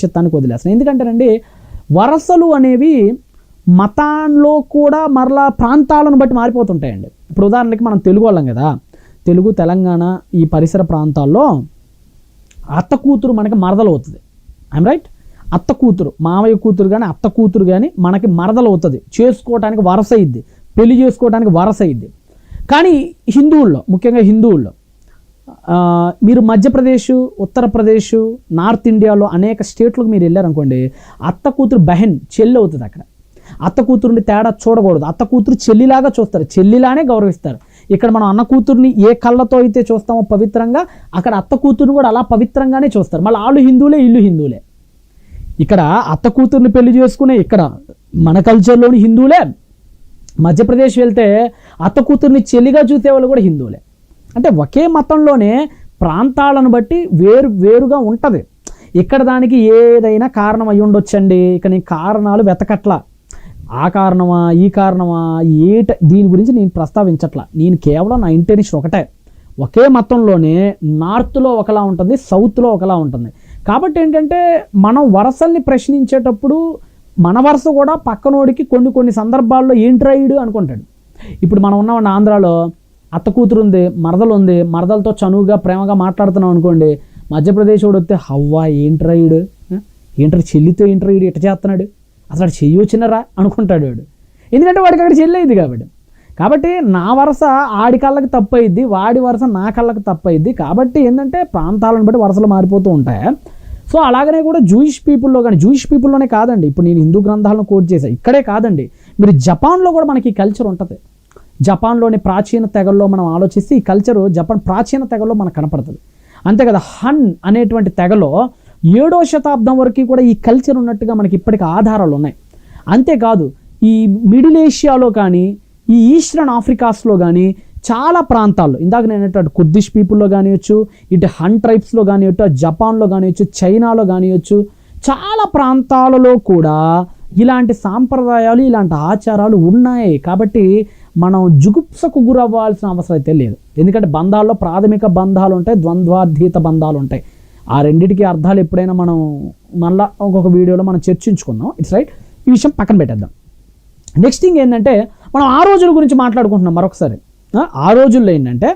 చిత్తానికి వదిలేస్తాను ఎందుకంటేనండి వరసలు అనేవి మతాల్లో కూడా మరలా ప్రాంతాలను బట్టి మారిపోతుంటాయండి. ఇప్పుడు ఉదాహరణకి మనం తెలుగు వాళ్ళం కదా తెలుగు తెలంగాణ ఈ పరిసర ప్రాంతాల్లో అత్త కూతురు మనకి మరదలు అవుతుంది ఐమ్ రైట్ అత్త కూతురు మామయ్య కూతురు కానీ అత్త కూతురు కానీ మనకి మరదలు అవుతుంది చేసుకోవడానికి వరస అయ్యిద్ది పెళ్ళి చేసుకోవడానికి వరస అయ్యిద్ది కానీ హిందువుల్లో ముఖ్యంగా హిందువుల్లో మీరు మధ్యప్రదేశ్ ఉత్తరప్రదేశ్ నార్త్ ఇండియాలో అనేక స్టేట్లకు మీరు వెళ్ళారనుకోండి అత్త కూతురు బహెన్ చెల్లి అవుతుంది అక్కడ. అత్త కూతురుని తేడా చూడకూడదు. అత్త కూతురు చెల్లిలాగా చూస్తారు. చెల్లిలానే గౌరవిస్తారు. ఇక్కడ మనం అన్న కూతుర్ని ఏ కళ్ళతో అయితే చూస్తామో పవిత్రంగా అక్కడ అత్త కూతురుని కూడా అలా పవిత్రంగానే చూస్తారు. మళ్ళీ వాళ్ళు హిందువులే ఇల్లు హిందువులే. ఇక్కడ అత్త కూతుర్ని పెళ్ళి చేసుకునే ఇక్కడ మన కల్చర్లోని హిందువులే. మధ్యప్రదేశ్ వెళ్తే అత్త కూతుర్ని చెల్లిగా చూసేవాళ్ళు కూడా హిందువులే. అంటే ఒకే మతంలోనే ప్రాంతాలను బట్టి వేరు వేరుగా ఉంటుంది. ఇక్కడ దానికి ఏదైనా కారణం అయి ఉండొచ్చండి. ఇక నేను కారణాలు వెతకట్లా. ఆ కారణమా ఈ కారణమా ఏట దీని గురించి నేను ప్రస్తావించట్లా. నేను కేవలం నా ఇంటెన్షన్ ఒకటే. ఒకే మతంలోనే నార్త్లో ఒకలా ఉంటుంది సౌత్లో ఒకలా ఉంటుంది. కాబట్టి ఏంటంటే మనం వరసల్ని ప్రశ్నించేటప్పుడు మన వరుస కూడా పక్కనోడికి కొన్ని కొన్ని సందర్భాల్లో ఏంట్రాయిడు అనుకుంటాడు. ఇప్పుడు మనం ఉన్నామండి ఆంధ్రాలో అత్త కూతురు ఉంది మరదలు ఉంది మరదలతో చనువుగా ప్రేమగా మాట్లాడుతున్నాం అనుకోండి మధ్యప్రదేశ్ వాడు వస్తే హవ్వా ఏంట్రాయిడు ఏంట్రా చెల్లితో ఏంట్రాయిడు ఇట్ట చేస్తున్నాడు అసలు వాడు చెయ్యి వచ్చినరా? అనుకుంటాడు వాడు. ఎందుకంటే వాడికి అక్కడ చెల్లి కాబట్టి. కాబట్టి నా వరుస ఆడి కళ్ళకి తప్పు అయింది వాడి వరుస నా కళ్ళకి తప్పు అయింది కాబట్టి ఏంటంటే ప్రాంతాలను బట్టి వరుసలు మారిపోతూ ఉంటాయి? సో అలాగనే కూడా జూయిష్ పీపుల్లో కానీ జూయిష్ పీపుల్లోనే కాదండి. ఇప్పుడు నేను హిందూ గ్రంథాలను కోట్ చేశాను ఇక్కడే కాదండి. మీరు జపాన్లో కూడా మనకి కల్చర్ ఉంటుంది. జపాన్లోని ప్రాచీన తెగల్లో మనం ఆలోచిస్తే ఈ కల్చరు జపాన్ ప్రాచీన తెగల్లో మనకు కనపడుతుంది. అంతే కదా హన్ అనేటువంటి తెగలో ఏడో శతాబ్దం వరకు కూడా ఈ కల్చర్ ఉన్నట్టుగా మనకి ఇప్పటికి ఆధారాలు ఉన్నాయి. అంతేకాదు ఈ మిడిల్ ఏషియాలో కానీ ఈ ఈస్టర్న్ ఆఫ్రికాస్లో కానీ చాలా ప్రాంతాల్లో ఇందాక నేను అన్నట్టు కుర్దిష్ పీపుల్లో కానివచ్చు ఇటు హన్ ట్రైబ్స్లో కానివచ్చు జపాన్లో కానివచ్చు చైనాలో కానివచ్చు చాలా ప్రాంతాలలో కూడా ఇలాంటి సాంప్రదాయాలు ఇలాంటి ఆచారాలు ఉన్నాయి. కాబట్టి మనం జుగుప్సకు గురవ్వాల్సిన అవసరం అయితే లేదు. ఎందుకంటే బంధాల్లో ప్రాథమిక బంధాలు ఉంటాయి ద్వంద్వాధీత బంధాలు ఉంటాయి. ఆ రెండిటికి అర్థాలు ఎప్పుడైనా మనం మళ్ళా ఒక్కొక్క వీడియోలో మనం చర్చించుకుందాం. ఇట్స్ రైట్ ఈ విషయం పక్కన పెట్టేద్దాం. నెక్స్ట్ థింగ్ ఏంటంటే మనం ఆ రోజుల గురించి మాట్లాడుకుంటున్నాం మరొకసారి. ఆ రోజుల్లో ఏంటంటే